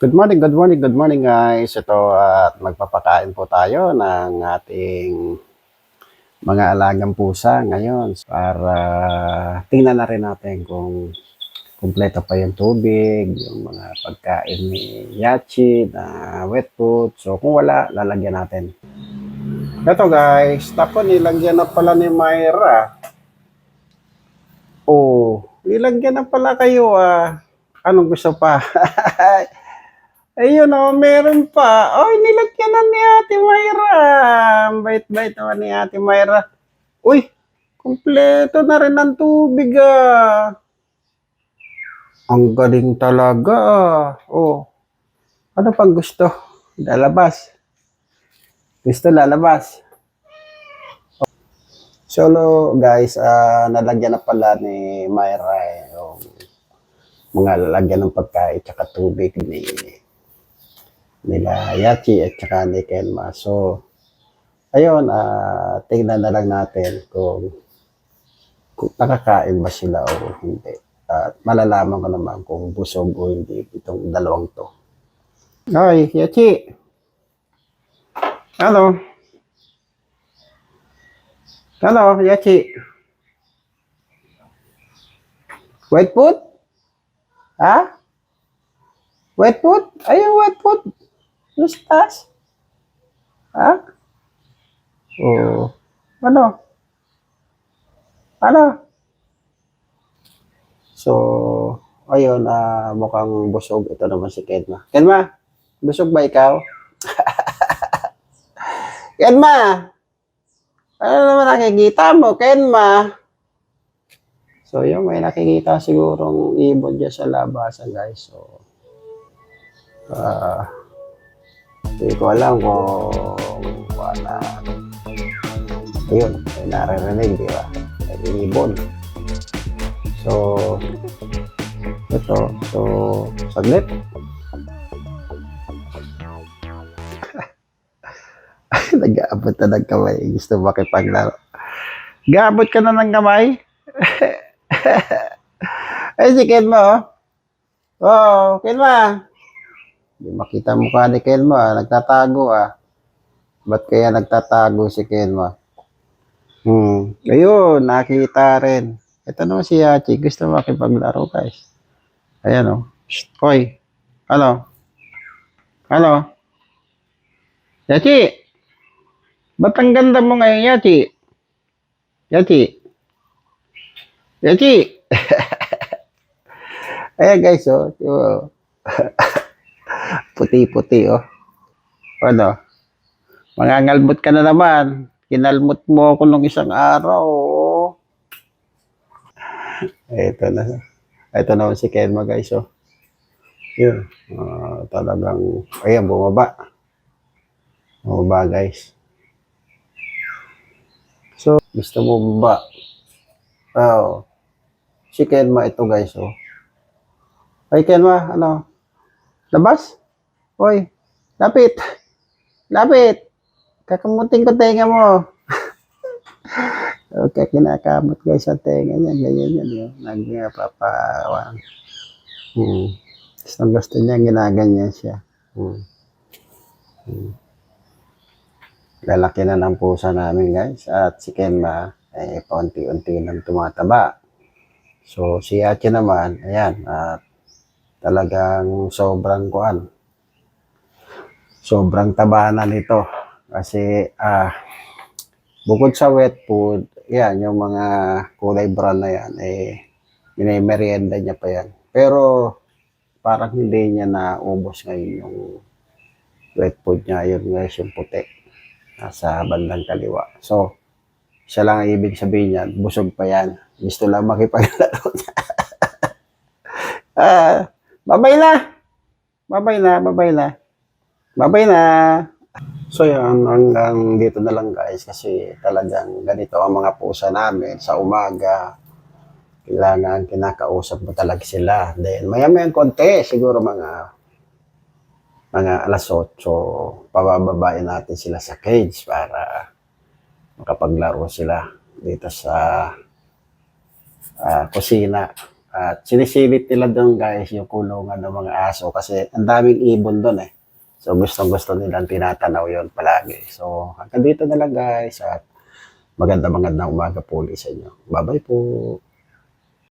Good morning, good morning, good morning guys. Ito at magpapakain po tayo ng ating mga alagang pusa ngayon para tingnan na rin natin kung kumpleto pa yung tubig, yung mga pagkain ni Yachi na wet food. So kung wala, lalagyan natin. Ito guys, tapo nilagyan na pala ni Myra. Oh, nilagyan na pala kayo ah. Anong gusto pa? Ayun oh, meron pa. Oy, nilagyan na ni Ate. Ang Bait-bait naman ni Ate Myra. Uy, kumpleto na rin ang tubig ah. Ang galing talaga ah. Oh. Ano pang gusto? Lalabas. Gusto lalabas. Solo guys, ah, nalagyan na pala ni Myra eh, yung mga lalagyan ng pagkain tsaka tubig ni nila Yachi at saka ni Kenma. So, ayun, ah tingnan na lang natin kung, kung nakakain ba sila o hindi. At malalaman ko naman kung busog o hindi itong dalawang to. Ay, Yachi! Hello? Hello, Yachi? Wet food? Ha? Wet food? Ayun, wet food. Lustas? Ha? Oh. Ano? Ano? So, ayun, ah mukhang busog. Ito naman si Kenma. Kenma, busog ba ikaw? Kenma! Ano naman nakikita mo, Kenma? So, yun, may nakikita sigurong ibon dyan sa labasan, guys. So, ah, hindi ko alam kung wala. Ayun, naririnig, di ba? Ibon. So, ito, so, saglit. Nag-aabot na ng kamay. Gusto makipaglaro. Gaabot ka na ng kamay? Ay, si Kenma, oh. Oh, Kenma. Hindi makita mukha ni Kenma. Nagtatago, ah. Ba't kaya nagtatago si Kenma? Hmm. Ayun, nakita rin. Ito naman si Yachi. Gusto makipaglaro, guys. Ayan, oh. Shh, hoy. Ano? Ano? Yachi! Ba't ang ganda mo ngayon, Yachi? Yachi? Yachi! Ayan guys, oh. Puti-puti, oh. Ano? Mangangalmot ka na naman. Kinalmot mo ako nung isang araw, oh. Ito na. Ito naman si Kenma, guys, oh. Yun. Ah, talagang, ayan, bumaba. Bumaba, guys. So, gusto mo bumaba? Oh. Si Kenma ito guys, oh. Ay, Kenma, ano? Labas? Hoy, lapit. Lapit. Kakamuting ko tenga mo. okay, kinakamot guys sa tenga niya. Ganyan yan, yun. Nagpapawan. Hmm. Gusto, gusto niya, ginaganyan siya. Hmm. Hmm. Lalaki na ng pusa namin guys. At si Kenma, eh, paunti-unti nang tumataba. So, si Achi naman, ayan, at talagang sobrang kuan. Sobrang taba na nito. Kasi, ah, bukod sa wet food, yan, yung mga kulay brown na yan, eh, minimerienda niya pa yan. Pero, parang hindi niya naubos ngayon yung wet food niya, yun guys, yung puti. Nasa bandang kaliwa. So, siya lang ang ibig sabihin niyan, busog pa yan. Gusto lang makipaglaro niya. ah, babay na. Babay na, babay na. Babay na. So yan, hanggang dito na lang guys kasi talagang ganito ang mga pusa namin sa umaga. Kailangan kinakausap mo talaga sila. Then maya maya konti, siguro mga mga alas 8, pabababain natin sila sa cage para makapaglaro sila dito sa ah, kusina At sinisilip nila doon guys yung kulungan ng mga aso kasi ang daming ibon doon eh. So gusto gusto nilang tinatanaw yon palagi. So hanggang dito na lang guys at maganda magandang umaga po ulit sa inyo. Bye bye po.